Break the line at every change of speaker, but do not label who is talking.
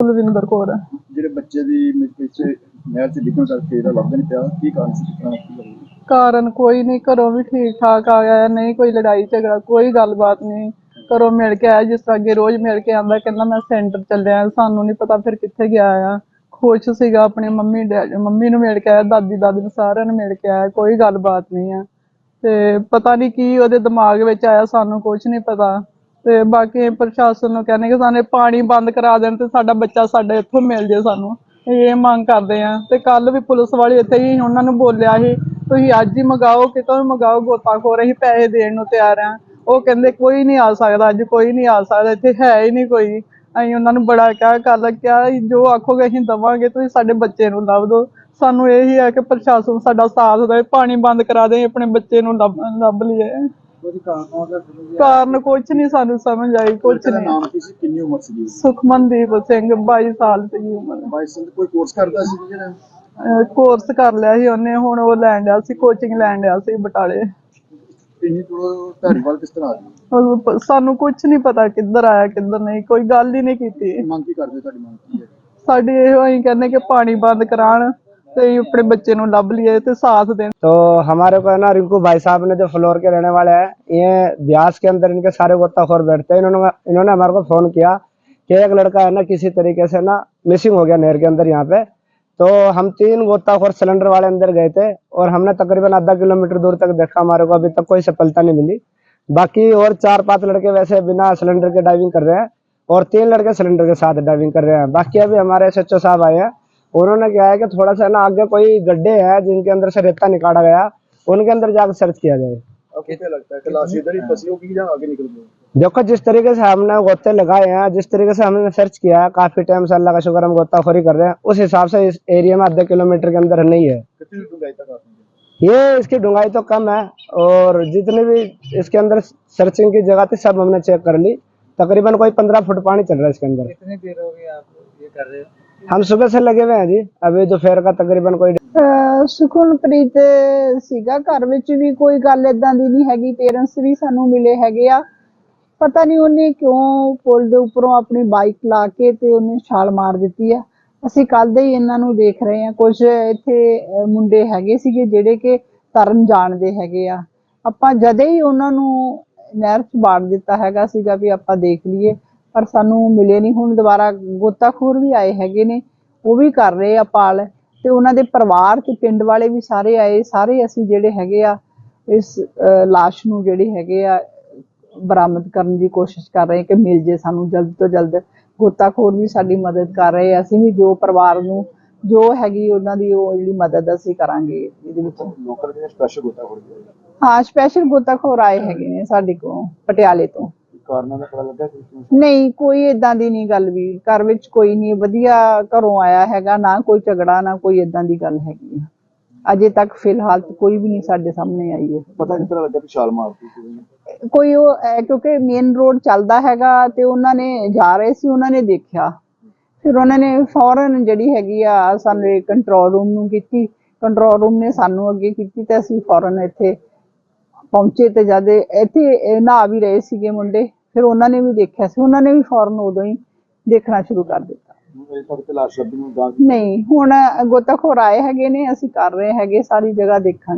ਕੁਲਵਿੰਦਰ ਕੌਰ
ਜਿਹੜੇ ਬੱਚੇ ਦੀ ਮ- ਵਿੱਚ ਨਹਿਰ 'ਚ ਡਿੱਗਣ ਕਰਕੇ ਇਹਦਾ ਲੱਭ ਨਹੀਂ ਪਿਆ ਕੀ ਕਾਰਨ ਸੀ ਕਿਸ ਤਰ੍ਹਾਂ ਕੀ ਗੱਲ ਹੋਈ?
ਕਾਰਨ ਕੋਈ ਨਹੀਂ ਘਰੋਂ ਵੀ ਠੀਕ ਠਾਕ ਆ ਗਿਆ ਨਹੀਂ ਕੋਈ ਲੜਾਈ ਝਗੜਾ ਕੋਈ ਗੱਲਬਾਤ ਨਹੀਂ। ਘਰੋਂ ਮਿਲ ਕੇ ਆਇਆ ਜਿਸ ਤਰ੍ਹਾਂ ਅੱਗੇ ਰੋਜ਼ ਮਿਲ ਕੇ ਆਂਦਾ ਕਹਿੰਦਾ ਮੈਂ ਸੈਂਟਰ ਚੱਲਿਆ ਸਾਨੂੰ ਨਹੀਂ ਪਤਾ ਫਿਰ ਕਿੱਥੇ ਗਿਆ ਆ। ਖੁਸ਼ ਸੀਗਾ ਆਪਣੀ ਮੰਮੀ ਡੈਡੀ ਮੰਮੀ ਨੂੰ ਮਿਲ ਕੇ ਆਇਆ ਦਾਦੀ ਦਾਦੀ ਨੂੰ ਸਾਰਿਆਂ ਨੂੰ ਮਿਲ ਕੇ ਆਇਆ ਕੋਈ ਗੱਲਬਾਤ ਨਹੀਂ ਆ। ਤੇ ਪਤਾ ਨਹੀਂ ਕੀ ਉਹਦੇ ਦਿਮਾਗ ਵਿੱਚ ਆਇਆ ਸਾਨੂੰ ਕੁਝ ਨਹੀਂ ਪਤਾ। ਤੇ ਬਾਕੀ ਪ੍ਰਸ਼ਾਸਨ ਨੂੰ ਕਹਿੰਦੇ ਕਿ ਸਾਨੂੰ ਪਾਣੀ ਬੰਦ ਕਰਾ ਦੇਣ ਤੇ ਸਾਡਾ ਬੱਚਾ ਸਾਡੇ ਇੱਥੋਂ ਮਿਲ ਜੇ ਸਾਨੂੰ। ਇਹ ਮੰਗ ਕਰਦੇ ਆ ਤੇ ਕੱਲ ਵੀ ਪੁਲਿਸ ਵਾਲੇ ਇੱਥੇ ਹੀ ਉਹਨਾਂ ਨੂੰ ਬੋਲਿਆ ਸੀ, ਤੁਸੀਂ ਅੱਜ ਹੀ ਮੰਗਾਓ, ਕਿਤੋਂ ਵੀ ਮੰਗਾਓ ਗੋਤਾਖੋਰ ਅਸੀਂ ਪੈਸੇ ਦੇਣ ਨੂੰ ਤਿਆਰ ਆ ਉਹ ਕਹਿੰਦੇ, ਕੋਈ ਨਹੀਂ ਆ ਸਕਦਾ, ਅੱਜ ਕੋਈ ਨਹੀਂ ਆ ਸਕਦਾ, ਇੱਥੇ ਹੈ ਹੀ ਨਹੀਂ ਕੋਈ। ਅਸੀਂ ਉਹਨਾਂ ਨੂੰ ਬੜਾ ਕਿਹਾ ਕੱਲ ਕਿਹਾ ਜੋ ਆਖੋਗੇ ਅਸੀਂ ਦਵਾਂਗੇ, ਤੁਸੀਂ ਸਾਡੇ ਬੱਚੇ ਨੂੰ ਲੱਭ ਦਿਓ। ਸਾਨੂੰ ਇਹੀ ਹੈ ਕਿ ਪ੍ਰਸ਼ਾਸਨ ਸਾਡਾ ਸਾਥ ਦੇ ਪਾਣੀ ਬੰਦ ਕਰਾ ਦੇ ਆਪਣੇ ਬੱਚੇ ਨੂੰ ਲੱਭ ਲੱਭ ਲਈਏ।
ਉਹਦੀ ਕਾਰਨ
ਕਾਰਨ ਕੁਝ ਨਹੀਂ ਸਾਨੂੰ ਸਮਝ ਆਈ ਕੁਝ
ਦਾ
ਨਹੀਂ।
ਨਾਮ ਕੀ ਸੀ? ਕਿੰਨੀ ਉਮਰ ਸੀ
ਸੁਖਮਨਦੀਪ ਸਿੰਘ 22 ਸਾਲ ਦੀ ਉਮਰ।
ਬਾਈਸ ਸਾਲ ਕੋਈ ਕੋਰਸ ਕਰਦਾ ਸੀ ਜਿਹੜਾ?
ਕੋਰਸ ਕਰ ਲਿਆ ਸੀ ਉਹਨੇ ਹੁਣ ਉਹ ਲੈਣ ਡਿਆ ਸੀ ਕੋਚਿੰਗ ਲੈਣ ਡਿਆ ਸੀ ਬਟਾਲੇ।
ਇੰਨੀ ਤੋਂ ਧਾਰੀਵਾਲ ਕਿਸ ਤਰ੍ਹਾਂ ਆ ਗਈ
ਉਹ ਪ- ਸਾਨੂੰ ਕੁਝ ਨਹੀਂ ਪਤਾ ਕਿੱਧਰ ਆਇਆ ਕਿੱਧਰ ਨਹੀਂ ਕੋਈ ਗੱਲ ਹੀ ਨਹੀਂ ਕੀਤੀ।
ਮੰਗ ਕੀ ਕਰਦੇ ਤੁਹਾਡੀ ਮੰਗ ਕੀ ਹੈ?
ਸਾਡੀ ਇਹੋ ਅਸੀਂ ਕਹਿੰਦੇ ਕਿ ਪਾਣੀ ਬੰਦ ਕਰਾਣ तो अपने बच्चे लभ लिए तो साथ दें
तो हमारे को है ना, रिंकू भाई साहब ने जो फ्लोर के रहने वाले हैं, ये ब्यास के अंदर इनके सारे गोताखोर बैठते हैं। इन्होंने इन्होंने हमारे को फ़ोन किया कि एक लड़का है ना, किसी तरीके से ना मिसिंग हो गया नहर के अंदर यहाँ पे। तो हम तीन गोताखोर सिलेंडर वाले अंदर गए थे और हमने तकरीबन आधा किलोमीटर दूर तक देखा, हमारे को अभी तक कोई सफलता नहीं मिली। बाकी और चार पाँच लड़के वैसे बिना सिलेंडर के डाइविंग कर रहे हैं और तीन लड़के सिलेंडर के साथ डाइविंग कर रहे हैं। बाकी अभी हमारे एसएचओ साहब आए हैं उन्होंने क्या है कि थोड़ा सा ना आगे कोई गड्ढे हैं जिनके अंदर से रेता निकाला गया उनके अंदर जाकर सर्च किया जाए।
है ही
देखो जिस तरीके से हमने गोते लगाए हैं जिस तरीके से हमने सर्च किया है काफ़ी टाइम से अल्लाह का शुक्र हम गोता गोताखोरी कर रहे हैं उस हिसाब से इस एरिया में आधे किलोमीटर के अंदर नहीं है।
कितनी डूंगाई तक आपने
ये इसकी डूंगाई तो कम है और जितनी भी इसके अंदर सर्चिंग की जगह थी सब हमने चेक कर ली। तकरीबन कोई पंद्रह फुट पानी चल रहा है इसके अंदर।
कितनी देर हो गई आप ये कर रहे हो?
हम सुबह से लगे हुए हैं जी अभी दोपहर का तकरीबन कोई
ਅਹ ਸੁਖਮਨਪ੍ਰੀਤ ਸੀਗਾ ਘਰ ਵਿੱਚ ਵੀ ਕੋਈ ਗੱਲ ਏਦਾਂ ਦੀ ਨਹੀਂ ਹੈਗੀ ਪੇਰੈਂਟਸ ਵੀ ਸਾਨੂੰ ਮਿਲੇ ਹੈਗੇ ਆ ਪਤਾ ਨਹੀਂ ਉਹਨੇ ਕਿਉਂ ਪੁਲ ਦੇ ਉੱਪਰੋਂ ਆਪਣੀ ਬਾਈਕ ਲਾ ਕੇ ਤੇ ਉਹਨੇ ਛਾਲ ਮਾਰ ਦਿੱਤੀ ਆ ਅਸੀਂ ਕੱਲ ਦੇ ਹੀ ਇਹਨਾਂ ਨੂੰ ਦੇਖ ਰਹੇ ਆ ਕੁਝ ਇੱਥੇ ਅਹ, ਮੁੰਡੇ ਹੈਗੇ ਸੀਗੇ ਜਿਹੜੇ ਕਿ ਤਰਨ ਜਾਣਦੇ ਹੈਗੇ ਆ ਆਪਾਂ ਜਦੇ ਹੀ ਉਹਨਾਂ ਨੂੰ ਨਹਿਰ 'ਚ ਬਾੜ ਦਿੱਤਾ ਹੈਗਾ ਸੀਗਾ ਵੀ ਆਪਾਂ ਦੇਖ ਲਈਏ ਪਰ ਸਾਨੂੰ ਮਿਲੇ ਨਹੀਂ। ਹੁਣ ਦੁਬਾਰਾ ਗੋਤਾਖੋਰ ਵੀ ਆਏ ਹੈਗੇ ਨੇ ਉਹ ਵੀ ਕਰ ਰਹੇ ਆ ਪਾਲ। ਤੇ ਉਹਨਾਂ ਦੇ ਪਰਿਵਾਰ ਤੇ ਪਿੰਡ ਵਾਲੇ ਵੀ ਸਾਰੇ ਆਏ ਸਾਰੇ ਅਸੀਂ ਜਿਹੜੇ ਹੈਗੇ ਆ ਇਸ লাশ ਨੂੰ ਜਿਹੜੇ ਹੈਗੇ ਆ ਬਰਾਮਦ ਕਰਨ ਦੀ ਕੋਸ਼ਿਸ਼ ਕਰ ਰਹੇ ਕਿ ਮਿਲ ਜੇ ਸਾਨੂੰ ਜਲਦ ਤੋਂ ਜਲਦ। ਗੋਤਾਖੋਰ ਵੀ ਸਾਡੀ ਮਦਦ ਕਰ ਰਹੇ ਅਸੀਂ ਵੀ ਜੋ ਪਰਿਵਾਰ ਨੂੰ ਜੋ ਹੈਗੀ ਉਹਨਾਂ ਦੀ ਉਹ ਜਿਹੜੀ ਮਦਦ ਅਸੀਂ ਕਰਾਂਗੇ ਇਹਦੇ ਵਿੱਚ।
ਲੋਕਲ ਜਿਹੜੇ ਸਪੈਸ਼ਲ ਗੋਤਾਖੋਰ
ਹਾਂ ਸਪੈਸ਼ਲ ਗੋਤਾਖੋਰ ਆਏ ਹੈਗੇ ਨੇ ਸਾਡੇ ਕੋਲ ਪਟਿਆਲੇ ਤੋਂ। ਨਹੀਂ ਕੋਈ ਏਦਾਂ ਦੀ ਨਹੀਂ ਗੱਲ ਵੀ। ਘਰ ਵਿੱਚ ਕੋਈ ਨਹੀਂ ਵਧੀਆ ਘਰੋਂ ਆਇਆ ਹੈਗਾ ਨਾ ਕੋਈ ਝਗੜਾ ਨਾ ਕੋਈ ਏਦਾਂ ਦੀ ਗੱਲ ਹੈਗੀ ਅਜੇ ਤੱਕ ਫਿਲਹਾਲ ਕੋਈ ਵੀ ਨਹੀਂ ਸਾਡੇ ਸਾਹਮਣੇ ਆਈ ਹੈ
ਪਤਾ ਕਿਸ ਤਰ੍ਹਾਂ ਲੱਗਾ ਕਿ ਛਾਲ ਮਾਰਤੀ ਸੀ
ਕੋਈ ਉਹ ਕਿਉਂਕਿ ਮੇਨ ਰੋਡ ਚੱਲਦਾ ਹੈਗਾ ਤੇ ਉਹਨਾਂ ਨੇ ਜਾ ਰਹੇ ਸੀ ਉਹਨਾਂ ਨੇ ਦੇਖਿਆ। ਫਿਰ ਉਹਨਾਂ ਨੇ ਫੌਰਨ ਜਿਹੜੀ ਹੈਗੀ ਆ ਸਾਨੂੰ ਕੰਟਰੋਲ ਰੂਮ ਨੂੰ ਕੀਤੀ। ਕੰਟਰੋਲ ਰੂਮ ਨੇ ਸਾਨੂੰ ਅੱਗੇ ਕੀਤੀ ਤੇ ਅਸੀਂ ਫੌਰਨ ਇੱਥੇ ਪਹੁੰਚੇ ਤੇ ਜਦ ਇੱਥੇ ਇਹ ਨਹਾ ਵੀ ਰਹੇ ਸੀਗੇ ਮੁੰਡੇ। ਫਿਰ ਉਹਨਾਂ ਨੇ ਵੀ ਦੇਖਿਆ ਸੀ ਉਹਨਾਂ ਨੇ ਵੀ ਫੌਰਨ ਉਦੋਂ ਹੀ ਦੇਖਣਾ ਸ਼ੁਰੂ ਕਰ ਦਿੱਤਾ।
ਇਹ ਤੱਕ ਤੇ ਲਾਸ਼ ਲੱਭੀ ਨੂੰ ਗਾਂ
ਨਹੀਂ ਹੁਣ ਗੋਤਾਖੋਰ ਆਏ ਹੈਗੇ ਨੇ ਅਸੀਂ ਕਰ ਰਹੇ ਹੈਗੇ ਸਾਰੀ ਜਗ੍ਹਾ ਦੇਖਾਂਗੇ।